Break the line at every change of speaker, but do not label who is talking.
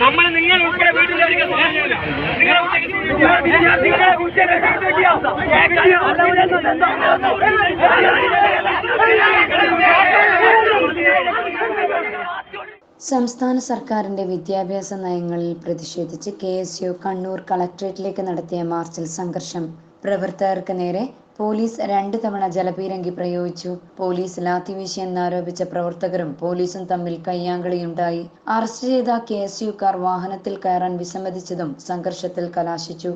നമ്മളെ നിങ്ങൾ ഉൾപ്പെടെ
സംസ്ഥാന സർക്കാരിന്റെ വിദ്യാഭ്യാസ നയങ്ങളിൽ പ്രതിഷേധിച്ച് കെ എസ് യു കണ്ണൂർ കളക്ടറേറ്റിലേക്ക് നടത്തിയ മാർച്ചിൽ സംഘർഷം. പ്രവർത്തകർക്ക് നേരെ പോലീസ് രണ്ട് തവണ ജലപീരങ്കി പ്രയോഗിച്ചു. പോലീസ് ലാത്തിവീശിയെന്നാരോപിച്ച പ്രവർത്തകരും പോലീസും തമ്മിൽ കയ്യാങ്കളിയുണ്ടായി. അറസ്റ്റ് ചെയ്ത കെ എസ് വാഹനത്തിൽ കയറാൻ വിസമ്മതിച്ചതും സംഘർഷത്തിൽ കലാശിച്ചു.